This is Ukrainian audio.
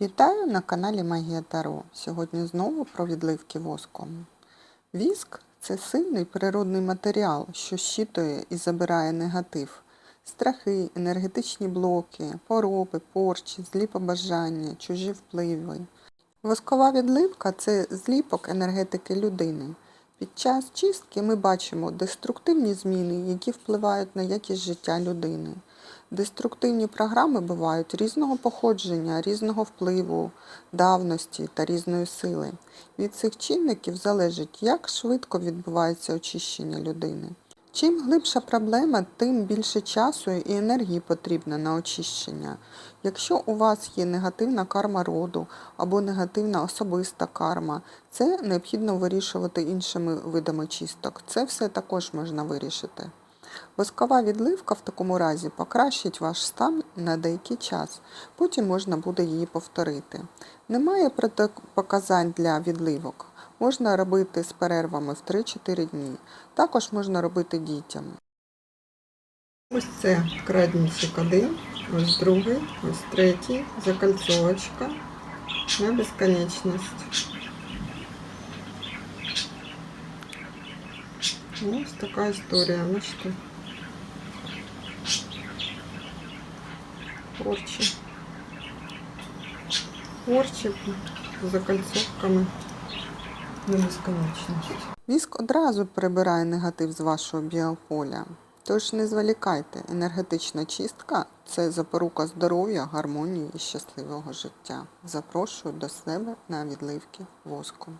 Вітаю на каналі Магія Таро. Сьогодні знову про відливки воском. Віск це сильний природний матеріал, що щитує і забирає негатив, страхи, енергетичні блоки, пороби, порчі, злі побажання, чужі впливи. Воскова відливка це зліпок енергетики людини. Під час чистки ми бачимо деструктивні зміни, які впливають на якість життя людини. Деструктивні програми бувають різного походження, різного впливу, давності та різної сили. Від цих чинників залежить, як швидко відбувається очищення людини. Чим глибша проблема, тим більше часу і енергії потрібно на очищення. Якщо у вас є негативна карма роду або негативна особиста карма, це необхідно вирішувати іншими видами чисток. Це все також можна вирішити. Воскова відливка в такому разі покращить ваш стан на деякий час, потім можна буде її повторити. Немає протипоказань для відливок. Можна робити з перервами в 3-4 дні. Також можна робити дітям. Ось це краднічик один, ось другий, ось третій, закольцовочка на безконечність. Ось така історія, бачите. Порчі. Порчі з закольцовками на безконечність. Віск одразу прибирає негатив з вашого біополя. Тож не зволікайте, енергетична чистка це запорука здоров'я, гармонії і щасливого життя. Запрошую до себе на відливки воску.